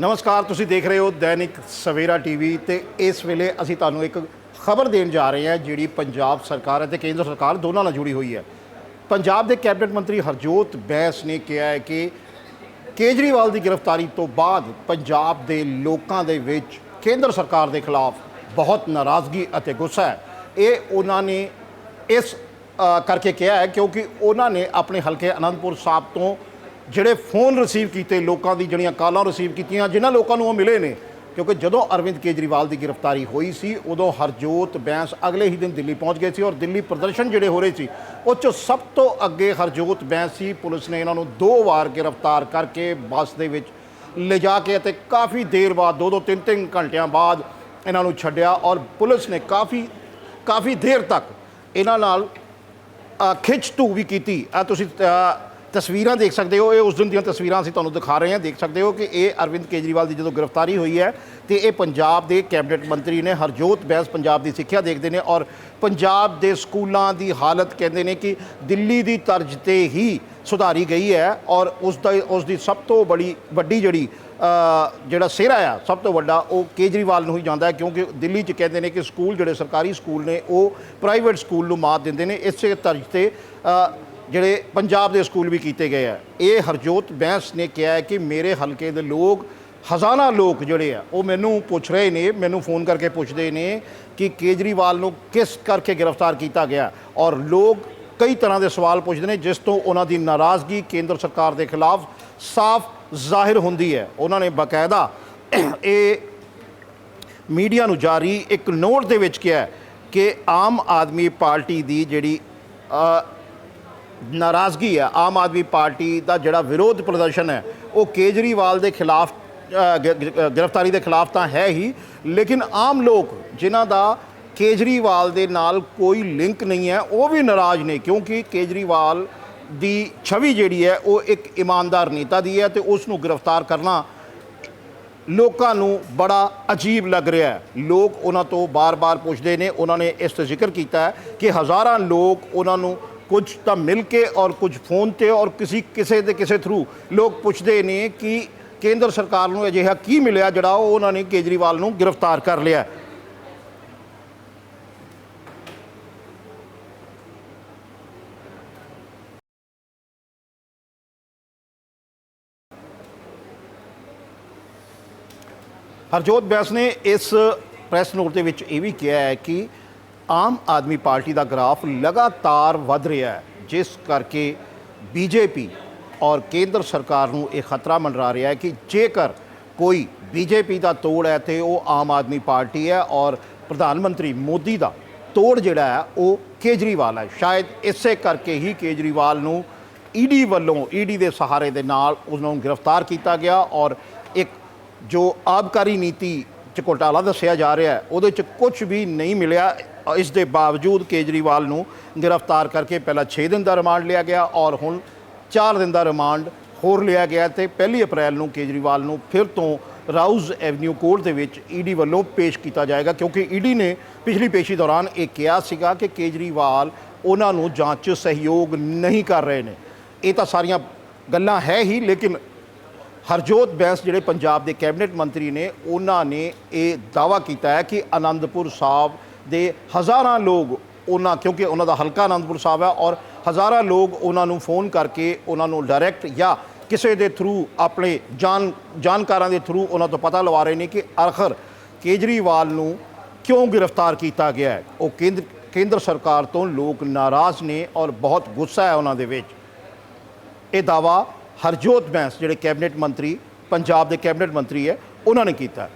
ਨਮਸਕਾਰ, ਤੁਸੀਂ ਦੇਖ ਰਹੇ ਹੋ ਦੈਨਿਕ ਸਵੇਰਾ ਟੀਵੀ ਤੇ ਇਸ ਵੇਲੇ ਅਸੀਂ ਤੁਹਾਨੂੰ ਇੱਕ ਖਬਰ ਦੇਣ ਜਾ ਰਹੇ ਹਾਂ, ਜਿਹੜੀ ਪੰਜਾਬ ਸਰਕਾਰ ਅਤੇ ਕੇਂਦਰ ਸਰਕਾਰ ਦੋਨਾਂ ਨਾਲ ਜੁੜੀ ਹੋਈ ਹੈ। ਪੰਜਾਬ ਦੇ ਕੈਬਨਿਟ ਮੰਤਰੀ ਹਰਜੋਤ ਬੈਂਸ ਨੇ ਕਿਹਾ ਹੈ ਕਿ ਕੇਜਰੀਵਾਲ ਦੀ ਗ੍ਰਿਫਤਾਰੀ ਤੋਂ ਬਾਅਦ ਪੰਜਾਬ ਦੇ ਲੋਕਾਂ ਦੇ ਵਿੱਚ ਕੇਂਦਰ ਸਰਕਾਰ ਦੇ ਖਿਲਾਫ ਬਹੁਤ ਨਾਰਾਜ਼ਗੀ ਅਤੇ ਗੁੱਸਾ ਹੈ। ਇਹ ਉਹਨਾਂ ਨੇ ਇਸ ਕਰਕੇ ਕਿਹਾ ਹੈ ਕਿਉਂਕਿ ਉਹਨਾਂ ਨੇ ਆਪਣੇ ਹਲਕੇ ਅਨੰਦਪੁਰ ਸਾਹਿਬ ਤੋਂ ਜਿਹੜੇ ਫੋਨ ਰਿਸੀਵ ਕੀਤੇ ਲੋਕਾਂ ਦੀ, ਜਿਹੜੀਆਂ ਕਾਲਾਂ ਰਿਸੀਵ ਕੀਤੀਆਂ, ਜਿਨ੍ਹਾਂ ਲੋਕਾਂ ਨੂੰ ਉਹ ਮਿਲੇ ਨੇ, ਕਿਉਂਕਿ ਜਦੋਂ ਅਰਵਿੰਦ ਕੇਜਰੀਵਾਲ ਦੀ ਗ੍ਰਿਫਤਾਰੀ ਹੋਈ ਸੀ, ਉਦੋਂ ਹਰਜੋਤ ਬੈਂਸ ਅਗਲੇ ਹੀ ਦਿਨ ਦਿੱਲੀ ਪਹੁੰਚ ਗਏ ਸੀ ਔਰ ਦਿੱਲੀ ਪ੍ਰਦਰਸ਼ਨ ਜਿਹੜੇ ਹੋ ਰਹੇ ਸੀ, ਉਹ 'ਚੋਂ ਸਭ ਤੋਂ ਅੱਗੇ ਹਰਜੋਤ ਬੈਂਸ ਸੀ। ਪੁਲਿਸ ਨੇ ਇਹਨਾਂ ਨੂੰ ਦੋ ਵਾਰ ਗ੍ਰਿਫਤਾਰ ਕਰਕੇ ਬੱਸ ਦੇ ਵਿੱਚ ਲਿਜਾ ਕੇ ਅਤੇ ਕਾਫੀ ਦੇਰ ਬਾਅਦ, ਦੋ ਦੋ ਤਿੰਨ ਤਿੰਨ ਘੰਟਿਆਂ ਬਾਅਦ ਇਹਨਾਂ ਨੂੰ ਛੱਡਿਆ ਔਰ ਪੁਲਿਸ ਨੇ ਕਾਫੀ ਕਾਫੀ ਦੇਰ ਤੱਕ ਇਹਨਾਂ ਨਾਲ ਖਿੱਚ ਧੂ ਵੀ ਕੀਤੀ। ਆ ਤੁਸੀਂ ਤਸਵੀਰਾਂ ਦੇਖ ਸਕਦੇ ਹੋ, ਇਹ ਉਸ ਦਿਨ ਦੀਆਂ ਤਸਵੀਰਾਂ ਅਸੀਂ ਤੁਹਾਨੂੰ ਦਿਖਾ ਰਹੇ ਹਾਂ। ਦੇਖ ਸਕਦੇ ਹੋ ਕਿ ਇਹ ਅਰਵਿੰਦ ਕੇਜਰੀਵਾਲ ਦੀ ਜਦੋਂ ਗ੍ਰਿਫਤਾਰੀ ਹੋਈ ਹੈ, ਤੇ ਇਹ ਪੰਜਾਬ ਦੇ ਕੈਬਨਿਟ ਮੰਤਰੀ ਨੇ ਹਰਜੋਤ ਬੈਂਸ ਪੰਜਾਬ ਦੀ ਸਿੱਖਿਆ ਦੇਖਦੇ ਨੇ ਔਰ ਪੰਜਾਬ ਦੇ ਸਕੂਲਾਂ ਦੀ ਹਾਲਤ ਕਹਿੰਦੇ ਨੇ ਕਿ ਦਿੱਲੀ ਦੀ ਤਰਜ਼ ਤੇ ਹੀ ਸੁਧਾਰੀ ਗਈ ਹੈ ਔਰ ਉਸ ਦਾ, ਉਸ ਦੀ ਸਭ ਤੋਂ ਬੜੀ, ਵੱਡੀ ਜਿਹੜੀ ਜਿਹੜਾ ਸਿਹਰਾ ਆ, ਸਭ ਤੋਂ ਵੱਡਾ ਉਹ ਕੇਜਰੀਵਾਲ ਨੂੰ ਹੀ ਜਾਂਦਾ ਹੈ ਕਿਉਂਕਿ ਦਿੱਲੀ 'ਚ ਕਹਿੰਦੇ ਨੇ ਕਿ ਸਕੂਲ ਜਿਹੜੇ ਸਰਕਾਰੀ ਸਕੂਲ ਨੇ, ਉਹ ਪ੍ਰਾਈਵੇਟ ਸਕੂਲ ਨੂੰ ਮਾਤ ਦਿੰਦੇ ਨੇ। ਇਸੇ ਤਰਜ਼ ਤੇ ਜਿਹੜੇ ਪੰਜਾਬ ਦੇ ਸਕੂਲ ਵੀ ਕੀਤੇ ਗਏ ਆ। ਇਹ ਹਰਜੋਤ ਬੈਂਸ ਨੇ ਕਿਹਾ ਹੈ ਕਿ ਮੇਰੇ ਹਲਕੇ ਦੇ ਲੋਕ, ਹਜ਼ਾਰਾਂ ਲੋਕ ਜਿਹੜੇ ਆ, ਉਹ ਮੈਨੂੰ ਪੁੱਛ ਰਹੇ ਨੇ, ਮੈਨੂੰ ਫੋਨ ਕਰਕੇ ਪੁੱਛਦੇ ਨੇ ਕਿ ਕੇਜਰੀਵਾਲ ਨੂੰ ਕਿਸ ਕਰਕੇ ਗ੍ਰਿਫਤਾਰ ਕੀਤਾ ਗਿਆ। ਔਰ ਲੋਕ ਕਈ ਤਰ੍ਹਾਂ ਦੇ ਸਵਾਲ ਪੁੱਛਦੇ ਨੇ, ਜਿਸ ਤੋਂ ਉਹਨਾਂ ਦੀ ਨਾਰਾਜ਼ਗੀ ਕੇਂਦਰ ਸਰਕਾਰ ਦੇ ਖਿਲਾਫ ਸਾਫ਼ ਜ਼ਾਹਿਰ ਹੁੰਦੀ ਹੈ। ਉਹਨਾਂ ਨੇ ਬਕਾਇਦਾ ਇਹ ਮੀਡੀਆ ਨੂੰ ਜਾਰੀ ਇੱਕ ਨੋਟ ਦੇ ਵਿੱਚ ਕਿਹਾ ਕਿ ਆਮ ਆਦਮੀ ਪਾਰਟੀ ਦੀ ਜਿਹੜੀ ਨਾਰਾਜ਼ਗੀ ਹੈ। ਆਮ ਆਦਮੀ ਪਾਰਟੀ ਦਾ ਜਿਹੜਾ ਵਿਰੋਧ ਪ੍ਰਦਰਸ਼ਨ ਹੈ, ਉਹ ਕੇਜਰੀਵਾਲ ਦੇ ਖਿਲਾਫ ਗ੍ਰਿਫਤਾਰੀ ਦੇ ਖਿਲਾਫ ਤਾਂ ਹੈ ਹੀ, ਲੇਕਿਨ ਆਮ ਲੋਕ ਜਿਨ੍ਹਾਂ ਦਾ ਕੇਜਰੀਵਾਲ ਦੇ ਨਾਲ ਕੋਈ ਲਿੰਕ ਨਹੀਂ ਹੈ, ਉਹ ਵੀ ਨਾਰਾਜ਼ ਨੇ, ਕਿਉਂਕਿ ਕੇਜਰੀਵਾਲ ਦੀ ਛਵੀ ਜਿਹੜੀ ਹੈ, ਉਹ ਇੱਕ ਇਮਾਨਦਾਰ ਨੇਤਾ ਦੀ ਹੈ ਤੇ ਉਸ ਨੂੰ ਗ੍ਰਿਫਤਾਰ ਕਰਨਾ ਲੋਕਾਂ ਨੂੰ ਬੜਾ ਅਜੀਬ ਲੱਗ ਰਿਹਾ ਹੈ। ਲੋਕ ਉਹਨਾਂ ਤੋਂ ਬਾਰ-ਬਾਰ ਪੁੱਛਦੇ ਨੇ, ਉਹਨਾਂ ਨੇ ਇਸ ਤੇ ਜ਼ਿਕਰ ਕੀਤਾ ਹੈ ਕਿ ਹਜ਼ਾਰਾਂ ਲੋਕ ਉਹਨਾਂ ਨੂੰ ਕੁਝ ਤਾਂ ਮਿਲ ਕੇ ਔਰ ਕੁਝ ਫੋਨ ਤੇ ਔਰ ਕਿਸੇ ਕਿਸੇ ਦੇ ਕਿਸੇ ਥਰੂ ਲੋਕ ਪੁੱਛਦੇ ਨੇ ਕਿ ਕੇਂਦਰ ਸਰਕਾਰ ਨੂੰ ਅਜਿਹਾ ਕੀ ਮਿਲਿਆ ਜਿਹੜਾ ਉਹ ਉਹਨਾਂ ਨੇ ਕੇਜਰੀਵਾਲ ਨੂੰ ਗ੍ਰਿਫਤਾਰ ਕਰ ਲਿਆ ਹਰਜੋਤ ਬੈਂਸ ਨੇ ਇਸ ਪ੍ਰੈਸ ਨੋਟ ਦੇ ਵਿੱਚ ਇਹ ਵੀ ਕਿਹਾ ਹੈ ਕਿ ਆਮ ਆਦਮੀ ਪਾਰਟੀ ਦਾ ਗ੍ਰਾਫ ਲਗਾਤਾਰ ਵਧ ਰਿਹਾ ਹੈ, ਜਿਸ ਕਰਕੇ ਬੀਜੇਪੀ ਔਰ ਕੇਂਦਰ ਸਰਕਾਰ ਨੂੰ ਇਹ ਖਤਰਾ ਮੰਡਰਾ ਰਿਹਾ ਹੈ ਕਿ ਜੇਕਰ ਕੋਈ ਬੀਜੇਪੀ ਦਾ ਤੋੜ ਹੈ ਤੇ ਉਹ ਆਮ ਆਦਮੀ ਪਾਰਟੀ ਹੈ ਔਰ ਪ੍ਰਧਾਨ ਮੰਤਰੀ ਮੋਦੀ ਦਾ ਤੋੜ ਜਿਹੜਾ ਹੈ, ਉਹ ਕੇਜਰੀਵਾਲ ਹੈ। ਸ਼ਾਇਦ ਇਸੇ ਕਰਕੇ ਹੀ ਕੇਜਰੀਵਾਲ ਨੂੰ ਈਡੀ ਵੱਲੋਂ ਈਡੀ ਦੇ ਸਹਾਰੇ ਦੇ ਨਾਲ ਉਸ ਨੂੰ ਗ੍ਰਿਫਤਾਰ ਕੀਤਾ ਗਿਆ ਔਰ ਇੱਕ ਜੋ ਆਬਕਾਰੀ ਨੀਤੀ ਚ ਘੋਟਾਲਾ ਦੱਸਿਆ ਜਾ ਰਿਹਾ ਹੈ, ਉਹਦੇ ਚ ਕੁਝ ਵੀ ਨਹੀਂ ਮਿਲਿਆ। ਇਸ ਦੇ ਬਾਵਜੂਦ ਕੇਜਰੀਵਾਲ ਨੂੰ ਗ੍ਰਿਫਤਾਰ ਕਰਕੇ ਪਹਿਲਾਂ 6 ਦਿਨ ਦਾ ਰਿਮਾਂਡ ਲਿਆ ਗਿਆ ਔਰ ਹੁਣ 4 ਦਿਨ ਦਾ ਰਿਮਾਂਡ ਹੋਰ ਲਿਆ ਗਿਆ ਤੇ 1 ਅਪ੍ਰੈਲ ਨੂੰ ਕੇਜਰੀਵਾਲ ਨੂੰ ਫਿਰ ਤੋਂ ਰਾਊਜ਼ ਐਵਨਿਊ ਕੋਰਟ ਦੇ ਵਿੱਚ ਈਡੀ ਵੱਲੋਂ ਪੇਸ਼ ਕੀਤਾ ਜਾਏਗਾ ਕਿਉਂਕਿ ਈਡੀ ਨੇ ਪਿਛਲੀ ਪੇਸ਼ੀ ਦੌਰਾਨ ਇਹ ਕਿਹਾ ਸੀਗਾ ਕਿ ਕੇਜਰੀਵਾਲ ਉਹਨਾਂ ਨੂੰ ਜਾਂਚ 'ਚ ਸਹਿਯੋਗ ਨਹੀਂ ਕਰ ਰਹੇ ਨੇ। ਇਹ ਤਾਂ ਸਾਰੀਆਂ ਗੱਲਾਂ ਹੈ ਹੀ, ਲੇਕਿਨ ਹਰਜੋਤ ਬੈਂਸ ਜਿਹੜੇ ਪੰਜਾਬ ਦੇ ਕੈਬਨਿਟ ਮੰਤਰੀ ਨੇ, ਉਹਨਾਂ ਨੇ ਇਹ ਦਾਵਾ ਕੀਤਾ ਹੈ ਕਿ ਆਨੰਦਪੁਰ ਸਾਹਿਬ ਦੇ ਹਜ਼ਾਰਾਂ ਲੋਕ ਉਹਨਾਂ, ਕਿਉਂਕਿ ਉਹਨਾਂ ਦਾ ਹਲਕਾ ਆਨੰਦਪੁਰ ਸਾਹਿਬ ਹੈ ਔਰ ਹਜ਼ਾਰਾਂ ਲੋਕ ਉਹਨਾਂ ਨੂੰ ਫੋਨ ਕਰਕੇ ਉਹਨਾਂ ਨੂੰ ਡਾਇਰੈਕਟ ਜਾਂ ਕਿਸੇ ਦੇ ਥਰੂ ਆਪਣੇ ਜਾਣ ਜਾਣਕਾਰਾਂ ਦੇ ਥਰੂ ਉਹਨਾਂ ਤੋਂ ਪਤਾ ਲਵਾ ਰਹੇ ਨੇ ਕਿ ਆਖਰ ਕੇਜਰੀਵਾਲ ਨੂੰ ਕਿਉਂ ਗ੍ਰਿਫਤਾਰ ਕੀਤਾ ਗਿਆ ਹੈ? ਉਹ ਕੇਂਦਰ ਕੇਂਦਰ ਸਰਕਾਰ ਤੋਂ ਲੋਕ ਨਾਰਾਜ਼ ਨੇ ਔਰ ਬਹੁਤ ਗੁੱਸਾ ਹੈ ਉਹਨਾਂ ਦੇ ਵਿੱਚ। ਇਹ ਦਾਵਾ ਹਰਜੋਤ ਬੈਂਸ, ਜਿਹੜੇ ਕੈਬਨਿਟ ਮੰਤਰੀ, ਪੰਜਾਬ ਦੇ ਕੈਬਨਿਟ ਮੰਤਰੀ ਹੈ, ਉਹਨਾਂ ਨੇ ਕੀਤਾ